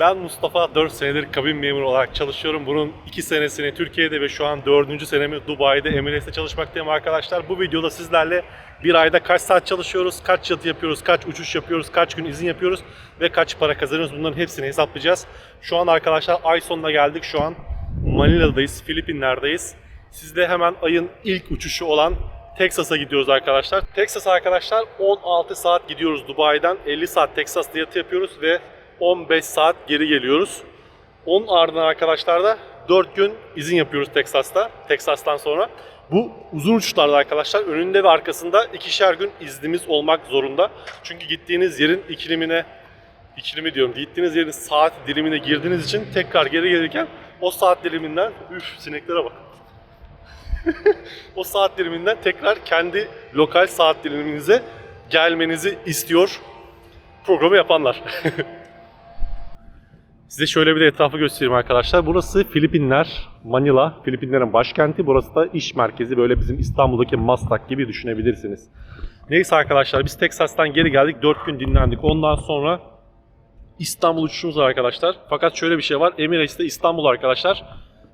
Ben Mustafa 4 senedir kabin memuru olarak çalışıyorum. Bunun 2 senesini Türkiye'de ve şu an 4. senemi Dubai'de Emirates'te çalışmaktayım arkadaşlar. Bu videoda sizlerle bir ayda kaç saat çalışıyoruz, kaç yatı yapıyoruz, kaç uçuş yapıyoruz, kaç gün izin yapıyoruz ve kaç para kazanıyoruz bunların hepsini hesaplayacağız. Şu an arkadaşlar ay sonuna geldik. Şu an Manila'dayız, Filipinler'deyiz. Siz de hemen ayın ilk uçuşu olan Texas'a gidiyoruz arkadaşlar. Texas arkadaşlar 16 saat gidiyoruz Dubai'den. 50 saat Texas'ta yatı yapıyoruz ve 15 saat geri geliyoruz. Onun ardından arkadaşlar da 4 gün izin yapıyoruz Texas'ta. Texas'tan sonra. Bu uzun uçuşlarda arkadaşlar önünde ve arkasında ikişer gün iznimiz olmak zorunda. Çünkü gittiğiniz yerin iklimine ikilimi diyorum. Gittiğiniz yerin saat dilimine girdiğiniz için tekrar geri gelirken o saat diliminden üf sineklere bak. o saat diliminden tekrar kendi lokal saat diliminize gelmenizi istiyor programı yapanlar. Size şöyle bir de etrafı göstereyim arkadaşlar. Burası Filipinler, Manila, Filipinlerin başkenti. Burası da iş merkezi. Böyle bizim İstanbul'daki Maslak gibi düşünebilirsiniz. Neyse arkadaşlar biz Texas'tan geri geldik. 4 gün dinlendik. Ondan sonra İstanbul uçuşumuz var arkadaşlar. Fakat şöyle bir şey var. Emirates'te İstanbul arkadaşlar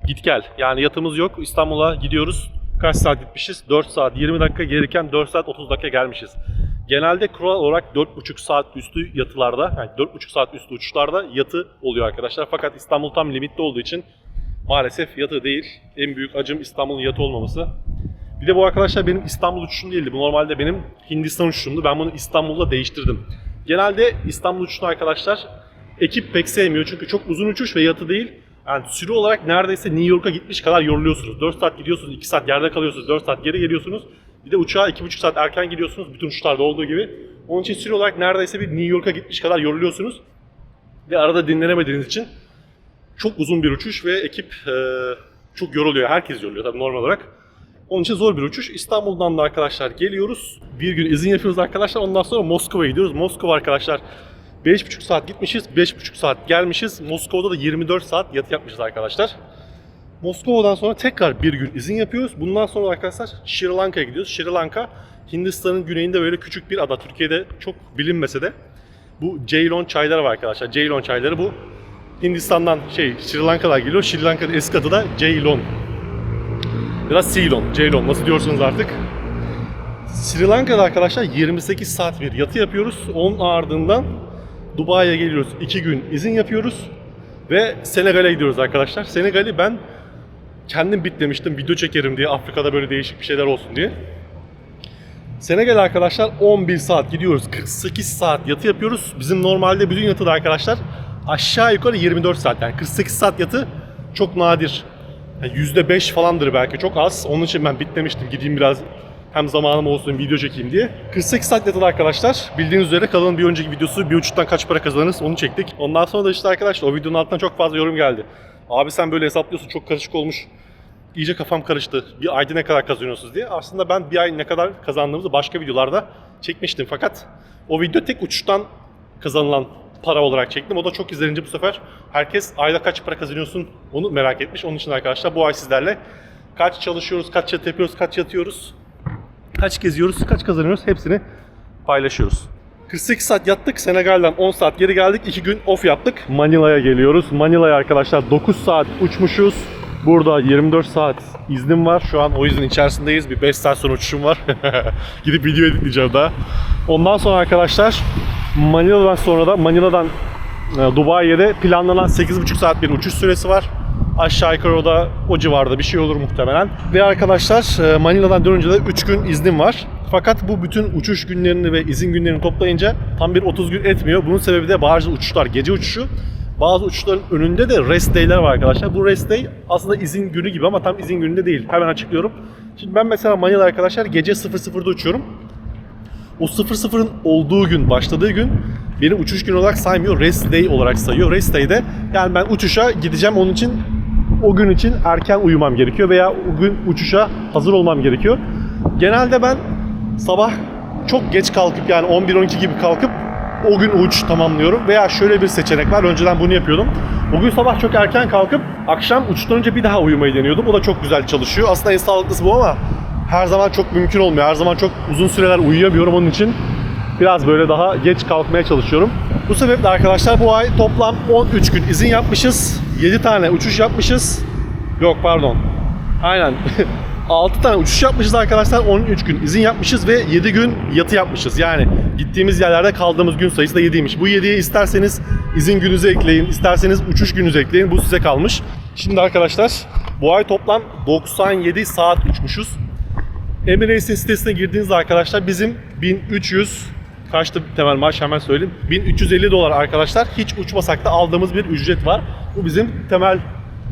git gel. Yani yatımız yok. İstanbul'a gidiyoruz. Kaç saat gitmişiz? 4 saat 20 dakika gelirken 4 saat 30 dakika gelmişiz. Genelde kural olarak 4,5 saat üstü yatılarda, yani 4,5 saat üstü uçuşlarda yatı oluyor arkadaşlar. Fakat İstanbul tam limitli olduğu için maalesef yatı değil. En büyük acım İstanbul'un yatı olmaması. Bir de bu arkadaşlar benim İstanbul uçuşum değildi. Bu normalde benim Hindistan uçuşumdu. Ben bunu İstanbul'da değiştirdim. Genelde İstanbul uçuşunu arkadaşlar ekip pek sevmiyor. Çünkü çok uzun uçuş ve yatı değil. Yani süre olarak neredeyse New York'a gitmiş kadar yoruluyorsunuz. 4 saat gidiyorsunuz, 2 saat yerde kalıyorsunuz, 4 saat geri geliyorsunuz. Bir de uçağa 2,5 saat erken gidiyorsunuz bütün uçuşlarda olduğu gibi. Onun için süre olarak neredeyse bir New York'a gitmiş kadar yoruluyorsunuz. Ve arada dinlenemediğiniz için çok uzun bir uçuş ve ekip e, çok yoruluyor. Herkes yoruluyor tabii normal olarak. Onun için zor bir uçuş. İstanbul'dan da arkadaşlar geliyoruz. Bir gün izin yapıyoruz arkadaşlar. Ondan sonra Moskova'ya gidiyoruz. Moskova arkadaşlar 5,5 saat gitmişiz, 5,5 saat gelmişiz. Moskova'da da 24 saat yatı yapmışız arkadaşlar. Moskova'dan sonra tekrar bir gün izin yapıyoruz. Bundan sonra arkadaşlar Sri Lanka'ya gidiyoruz. Sri Lanka Hindistan'ın güneyinde böyle küçük bir ada. Türkiye'de çok bilinmese de bu Ceylon çayları var arkadaşlar. Ceylon çayları bu Hindistan'dan şey Sri Lanka'dan geliyor. Sri Lanka'nın eski adı da Ceylon. Da Ceylon, Ceylon nasıl diyorsunuz artık. Sri Lanka'da arkadaşlar 28 saat bir yatı yapıyoruz. Onun ardından Dubai'ye geliyoruz. 2 gün izin yapıyoruz. Ve Senegal'e gidiyoruz arkadaşlar. Senegal'i ben kendim bitlemiştim video çekerim diye Afrika'da böyle değişik bir şeyler olsun diye. Senegal arkadaşlar 11 saat gidiyoruz. 48 saat yatı yapıyoruz. Bizim normalde bütün yatı da arkadaşlar aşağı yukarı 24 saat. Yani 48 saat yatı çok nadir. Yani %5 falandır belki çok az. Onun için ben bitlemiştim. Gideyim biraz hem zamanım olsun video çekeyim diye. 48 saat yatılı arkadaşlar. Bildiğiniz üzere kanalın bir önceki videosu bir uçuştan kaç para kazanırız onu çektik. Ondan sonra da işte arkadaşlar o videonun altına çok fazla yorum geldi. Abi sen böyle hesaplıyorsun çok karışık olmuş. İyice kafam karıştı. Bir ayda ne kadar kazanıyorsunuz diye. Aslında ben bir ay ne kadar kazandığımızı başka videolarda çekmiştim. Fakat o video tek uçuştan kazanılan para olarak çektim. O da çok izlenince bu sefer herkes ayda kaç para kazanıyorsun onu merak etmiş. Onun için arkadaşlar bu ay sizlerle kaç çalışıyoruz, kaç yatı yapıyoruz, kaç yatıyoruz, kaç geziyoruz, kaç kazanıyoruz hepsini paylaşıyoruz. 48 saat yattık. Senegal'den 10 saat geri geldik. 2 gün off yaptık. Manila'ya geliyoruz. Manila'ya arkadaşlar 9 saat uçmuşuz. Burada 24 saat iznim var. Şu an o izin içerisindeyiz. Bir 5 saat sonra uçuşum var. Gidip video editleyeceğim daha. Ondan sonra arkadaşlar Manila'dan sonra da Manila'dan e, Dubai'ye de planlanan 8,5 saat bir uçuş süresi var. Aşağı yukarı o da o civarda bir şey olur muhtemelen. Ve arkadaşlar e, Manila'dan dönünce de 3 gün iznim var. Fakat bu bütün uçuş günlerini ve izin günlerini toplayınca tam bir 30 gün etmiyor. Bunun sebebi de bazı uçuşlar gece uçuşu. Bazı uçuşların önünde de rest day'ler var arkadaşlar. Bu rest day aslında izin günü gibi ama tam izin gününde değil. Hemen açıklıyorum. Şimdi ben mesela Manila arkadaşlar gece 00'da uçuyorum. O 00'ın olduğu gün, başladığı gün beni uçuş günü olarak saymıyor. Rest day olarak sayıyor. Rest day'de yani ben uçuşa gideceğim onun için o gün için erken uyumam gerekiyor veya o gün uçuşa hazır olmam gerekiyor. Genelde ben sabah çok geç kalkıp yani 11-12 gibi kalkıp o gün uç tamamlıyorum. Veya şöyle bir seçenek var. Önceden bunu yapıyordum. O gün sabah çok erken kalkıp akşam uçtan önce bir daha uyumayı deniyordum. O da çok güzel çalışıyor. Aslında en sağlıklısı bu ama her zaman çok mümkün olmuyor. Her zaman çok uzun süreler uyuyamıyorum onun için. biraz böyle daha geç kalkmaya çalışıyorum. Bu sebeple arkadaşlar bu ay toplam 13 gün izin yapmışız. 7 tane uçuş yapmışız. Yok pardon. Aynen. 6 tane uçuş yapmışız arkadaşlar. 13 gün izin yapmışız ve 7 gün yatı yapmışız. Yani gittiğimiz yerlerde kaldığımız gün sayısı da 7'ymiş. Bu 7'ye isterseniz izin gününüzü ekleyin, isterseniz uçuş gününüzü ekleyin. Bu size kalmış. Şimdi arkadaşlar bu ay toplam 97 saat uçmuşuz. Emirates'in sitesine girdiğinizde arkadaşlar bizim 1300 kaçtı temel maaş hemen söyleyeyim. 1350 dolar arkadaşlar. Hiç uçmasak da aldığımız bir ücret var. Bu bizim temel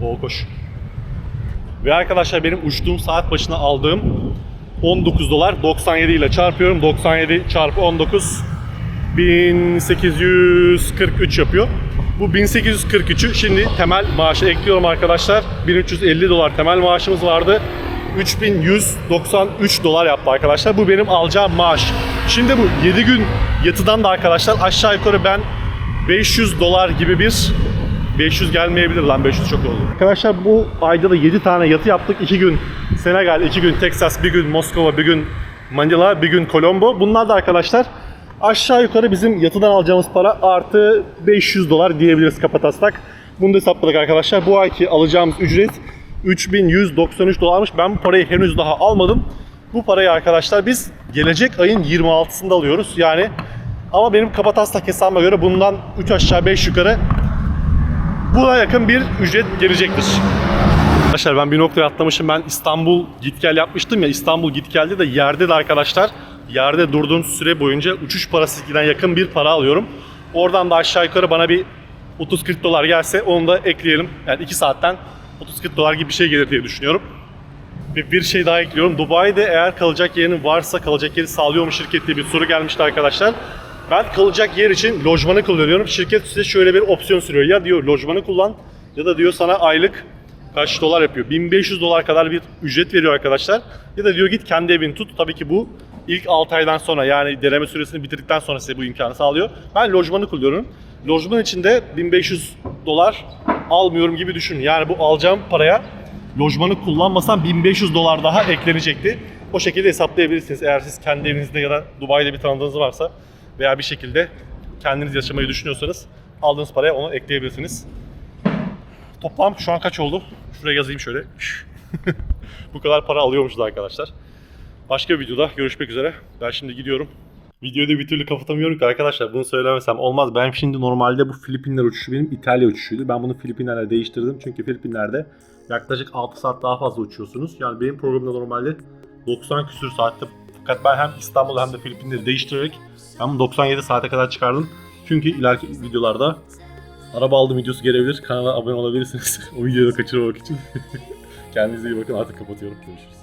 o koş. Ve arkadaşlar benim uçtuğum saat başına aldığım 19 dolar 97 ile çarpıyorum. 97 çarpı 19 1843 yapıyor. Bu 1843'ü şimdi temel maaşa ekliyorum arkadaşlar. 1350 dolar temel maaşımız vardı. 3193 dolar yaptı arkadaşlar. Bu benim alacağım maaş. Şimdi bu 7 gün yatıdan da arkadaşlar aşağı yukarı ben 500 dolar gibi bir 500 gelmeyebilir lan 500 çok oldu. Arkadaşlar bu ayda da 7 tane yatı yaptık. 2 gün Senegal, 2 gün Texas, 1 gün Moskova, 1 gün Manila, 1 gün Colombo. Bunlar da arkadaşlar aşağı yukarı bizim yatıdan alacağımız para artı 500 dolar diyebiliriz kapataslak. Bunu da hesapladık arkadaşlar. Bu ayki alacağımız ücret 3193 dolarmış. Ben bu parayı henüz daha almadım. Bu parayı arkadaşlar biz gelecek ayın 26'sında alıyoruz. Yani ama benim kapataslak hesabıma göre bundan 3 aşağı 5 yukarı buna yakın bir ücret gelecektir. Arkadaşlar ben bir noktaya atlamışım. Ben İstanbul git gel yapmıştım ya. İstanbul git gelde de yerde de arkadaşlar yerde durduğum süre boyunca uçuş parası giden yakın bir para alıyorum. Oradan da aşağı yukarı bana bir 30-40 dolar gelse onu da ekleyelim. Yani 2 saatten 30-40 dolar gibi bir şey gelir diye düşünüyorum. Bir, bir şey daha ekliyorum. Dubai'de eğer kalacak yerin varsa kalacak yeri sağlıyor mu şirket diye bir soru gelmişti arkadaşlar. Ben kalacak yer için lojmanı kullanıyorum. Şirket size şöyle bir opsiyon sürüyor. Ya diyor lojmanı kullan ya da diyor sana aylık kaç dolar yapıyor? 1500 dolar kadar bir ücret veriyor arkadaşlar. Ya da diyor git kendi evini tut. Tabii ki bu ilk 6 aydan sonra yani deneme süresini bitirdikten sonra size bu imkanı sağlıyor. Ben lojmanı kullanıyorum. Lojman içinde 1500 dolar almıyorum gibi düşün. Yani bu alacağım paraya lojmanı kullanmasam 1500 dolar daha eklenecekti. O şekilde hesaplayabilirsiniz eğer siz kendi evinizde ya da Dubai'de bir tanıdığınız varsa veya bir şekilde kendiniz yaşamayı düşünüyorsanız aldığınız paraya onu ekleyebilirsiniz. Toplam şu an kaç oldu? Şuraya yazayım şöyle. Bu kadar para alıyormuşuz arkadaşlar. Başka bir videoda görüşmek üzere. Ben şimdi gidiyorum. Videoyu da bir türlü kapatamıyorum ki arkadaşlar bunu söylemesem olmaz. Ben şimdi normalde bu Filipinler uçuşu benim İtalya uçuşuydu. Ben bunu Filipinler'e değiştirdim. Çünkü Filipinler'de yaklaşık 6 saat daha fazla uçuyorsunuz. Yani benim programımda normalde 90 küsür saatte fakat ben hem İstanbul hem de Filipinleri değiştirerek ben bunu 97 saate kadar çıkardım. Çünkü ileriki videolarda araba aldım videosu gelebilir. Kanala abone olabilirsiniz. o videoyu da kaçırmamak için. Kendinize iyi bakın artık kapatıyorum. Görüşürüz.